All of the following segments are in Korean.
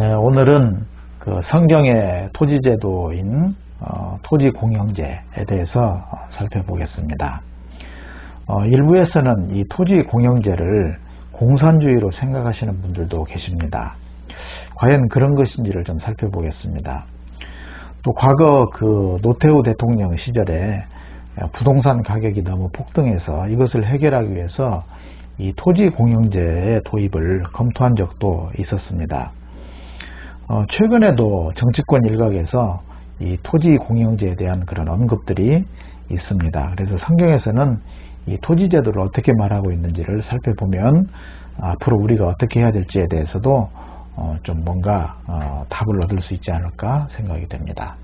예, 오늘은 그 성경의 토지제도인 어, 토지공영제에 대해서 어, 살펴보겠습니다. 어, 일부에서는 이 토지공영제를 공산주의로 생각하시는 분들도 계십니다. 과연 그런 것인지를 좀 살펴보겠습니다. 또 과거 그 노태우 대통령 시절에 부동산 가격이 너무 폭등해서 이것을 해결하기 위해서 이 토지 공영제의 도입을 검토한 적도 있었습니다. 어, 최근에도 정치권 일각에서 이 토지 공영제에 대한 그런 언급들이 있습니다. 그래서 성경에서는 이 토지 제도를 어떻게 말하고 있는지를 살펴보면 앞으로 우리가 어떻게 해야 될지에 대해서도 어, 좀 뭔가 어, 답을 얻을 수 있지 않을까 생각이 됩니다.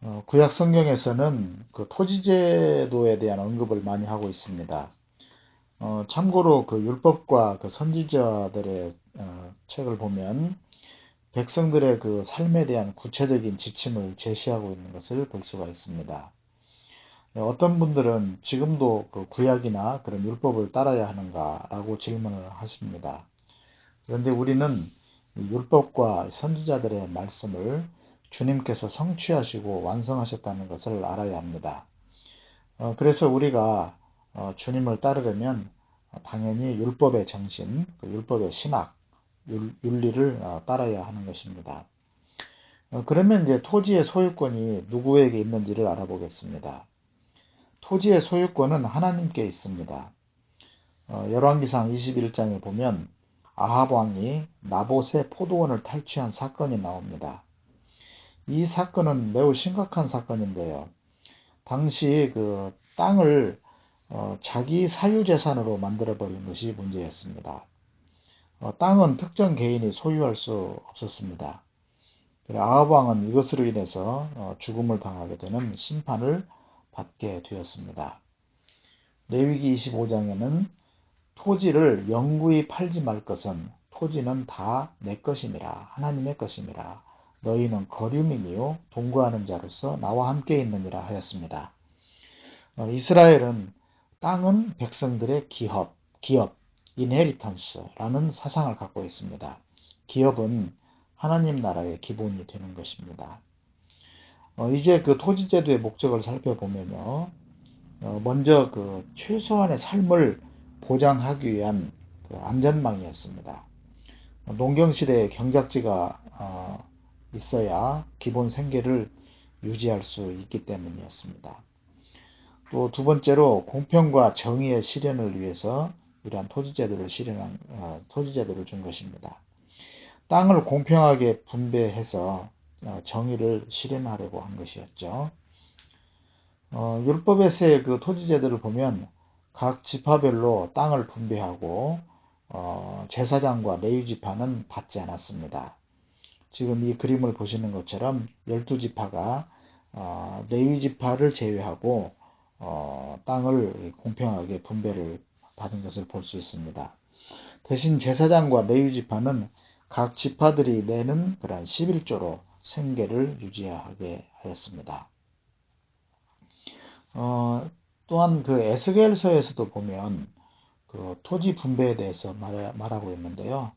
어, 구약 성경에서는 그 토지 제도에 대한 언급을 많이 하고 있습니다. 어, 참고로 그 율법과 그 선지자들의 어, 책을 보면 백성들의 그 삶에 대한 구체적인 지침을 제시하고 있는 것을 볼 수가 있습니다. 네, 어떤 분들은 지금도 그 구약이나 그런 율법을 따라야 하는가라고 질문을 하십니다. 그런데 우리는 율법과 선지자들의 말씀을 주님께서 성취하시고 완성하셨다는 것을 알아야 합니다. 어, 그래서 우리가 어, 주님을 따르려면 당연히 율법의 정신, 그 율법의 신학, 윤리를 어, 따라야 하는 것입니다. 그러면 이제 토지의 소유권이 누구에게 있는지를 알아보겠습니다. 토지의 소유권은 하나님께 있습니다. 열왕기상 21장에 보면 아합 왕이 나봇의 포도원을 탈취한 사건이 나옵니다. 이 사건은 매우 심각한 사건인데요. 당시 그 땅을 어, 자기 사유재산으로 만들어버린 것이 문제였습니다. 어, 땅은 특정 개인이 소유할 수 없었습니다. 아합왕은 이것으로 인해서 어, 죽음을 당하게 되는 심판을 받게 되었습니다. 레위기 25장에는 토지를 영구히 팔지 말 것은 토지는 다 내 것임이라 하나님의 것임이라 너희는 거류민이요 동거하는 자로서 나와 함께 있느니라 하였습니다. 이스라엘은 땅은 백성들의 기업, 기업, 인헤리턴스라는 사상을 갖고 있습니다. 기업은 하나님 나라의 기본이 되는 것입니다. 어, 이제 그 토지제도의 목적을 살펴보면요. 어, 먼저 그 최소한의 삶을 보장하기 위한 그 안전망이었습니다. 농경시대에 경작지가 어, 있어야 기본 생계를 유지할 수 있기 때문이었습니다. 또 두 번째로 공평과 정의의 실현을 위해서 이러한 토지제도를 실현한 어, 토지제도를 준 것입니다. 땅을 공평하게 분배해서 어, 정의를 실현하려고 한 것이었죠. 어, 율법에서의 그 토지제도를 보면 각 지파별로 땅을 분배하고 어, 제사장과 레위 지파는 받지 않았습니다. 지금 이 그림을 보시는 것처럼 12지파가 어, 레위 지파를 제외하고 어, 땅을 공평하게 분배를 받은 것을 볼 수 있습니다. 대신 제사장과 레위 지파는 각 지파들이 내는 그러한 11조로 생계를 유지하게 하였습니다. 어, 또한 그 에스겔서에서도 보면 그 토지 분배에 대해서 말, 말하고 있는데요.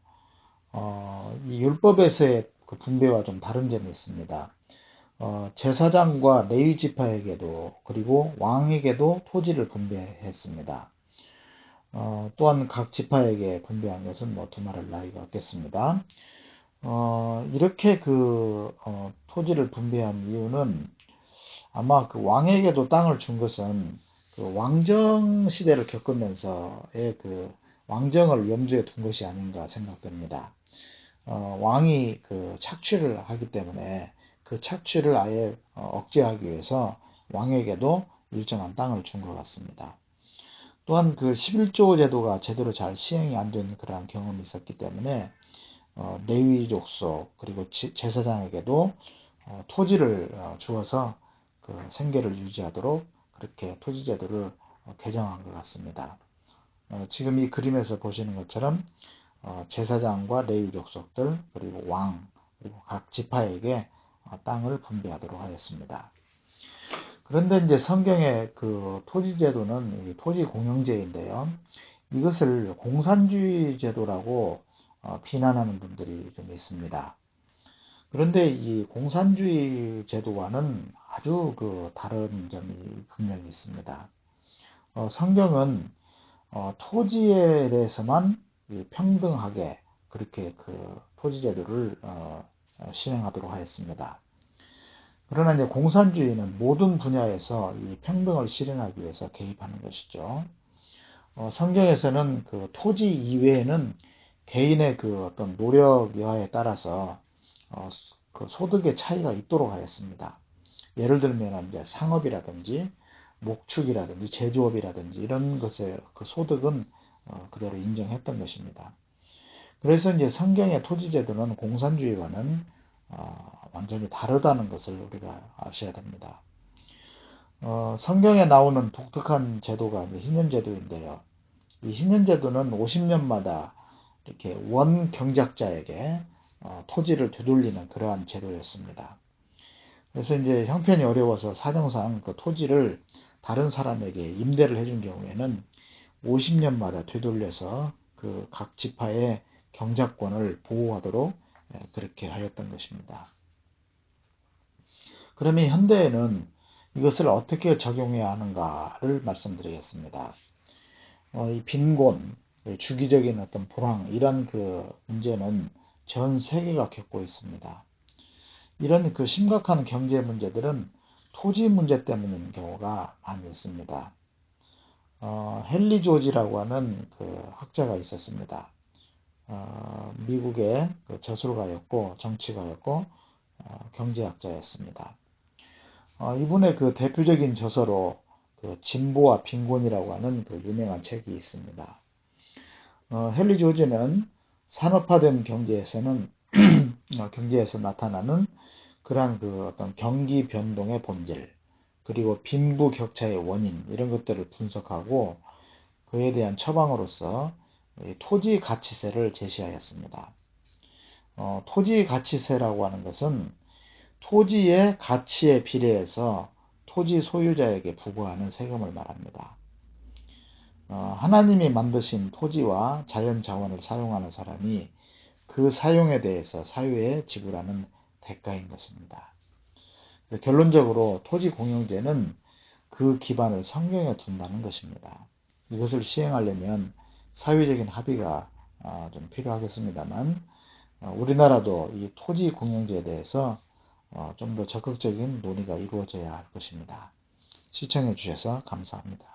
어, 이 율법에서의 그 분배와 좀 다른 점이 있습니다. 어, 제사장과 레위 지파에게도 그리고 왕에게도 토지를 분배했습니다. 어, 또한 각 지파에게 분배한 것은 뭐 두말할 나위가 없겠습니다. 어, 이렇게 그 어, 토지를 분배한 이유는 아마 그 왕에게도 땅을 준 것은 그 왕정 시대를 겪으면서의 그 왕정을 염두에 둔 것이 아닌가 생각됩니다. 어, 왕이 그 착취를 하기 때문에 그 착취를 아예 어, 억제하기 위해서 왕에게도 일정한 땅을 준 것 같습니다. 또한 그 11조 제도가 제대로 잘 시행이 안 된 그러한 경험이 있었기 때문에 어, 레위 족 속 그리고 제사장에게도 어, 토지를 어, 주어서 그 생계를 유지하도록 그렇게 토지 제도를 어, 개정한 것 같습니다. 어, 지금 이 그림에서 보시는 것처럼 제사장과 레위 족속들 그리고 왕 그리고 각 지파에게 어, 땅을 분배하도록 하였습니다. 그런데 이제 성경의 그 토지 제도는 토지 공영제인데요. 이것을 공산주의 제도라고 어, 비난하는 분들이 좀 있습니다. 그런데 이 공산주의 제도와는 아주 그 다른 점이 분명히 있습니다. 어, 성경은 어, 토지에 대해서만 평등하게 그렇게 그 토지 제도를 어, 어, 실행하도록 하였습니다. 그러나 이제 공산주의는 모든 분야에서 이 평등을 실현하기 위해서 개입하는 것이죠. 어, 성경에서는 그 토지 이외에는 개인의 그 어떤 노력 여하에 따라서 어, 그 소득의 차이가 있도록 하였습니다. 예를 들면 이제 상업이라든지 목축이라든지 제조업이라든지 이런 것의 그 소득은 어, 그대로 인정했던 것입니다. 그래서 이제 성경의 토지제도는 공산주의와는 어, 완전히 다르다는 것을 우리가 아셔야 됩니다. 어, 성경에 나오는 독특한 제도가 희년제도인데요. 이 희년제도는 50년마다 이렇게 원 경작자에게 어, 토지를 되돌리는 그러한 제도였습니다. 그래서 이제 형편이 어려워서 사정상 그 토지를 다른 사람에게 임대를 해준 경우에는 50년마다 되돌려서 그 각 지파의 경작권을 보호하도록 예, 그렇게 하였던 것입니다. 그러면 현대에는 이것을 어떻게 적용해야 하는가를 말씀드리겠습니다. 어, 이 빈곤, 주기적인 어떤 불황 이런 그 문제는 전 세계가 겪고 있습니다. 이런 그 심각한 경제 문제들은 토지 문제 때문인 경우가 많이 있습니다. 어, 헨리 조지라고 하는 그 학자가 있었습니다. 어, 미국의 그 저술가였고 정치가였고 어, 경제학자였습니다. 어, 이분의 그 대표적인 저서로 그 진보와 빈곤이라고 하는 그 유명한 책이 있습니다. 어, 헨리 조지는 산업화된 경제에서는 어, 경제에서 나타나는 그러한 그 어떤 경기 변동의 본질 그리고 빈부 격차의 원인 이런 것들을 분석하고 그에 대한 처방으로서 토지 가치세를 제시하였습니다. 어, 토지 가치세라고 하는 것은 토지의 가치에 비례해서 토지 소유자에게 부과하는 세금을 말합니다. 어, 하나님이 만드신 토지와 자연 자원을 사용하는 사람이 그 사용에 대해서 사유에 지불하는 대가인 것입니다. 결론적으로 토지 공용제는 그 기반을 성경에 둔다는 것입니다. 이것을 시행하려면 사회적인 합의가 어, 좀 필요하겠습니다만 어, 우리나라도 이 토지 공용제에 대해서 어, 좀더 적극적인 논의가 이루어져야 할 것입니다. 시청해 주셔서 감사합니다.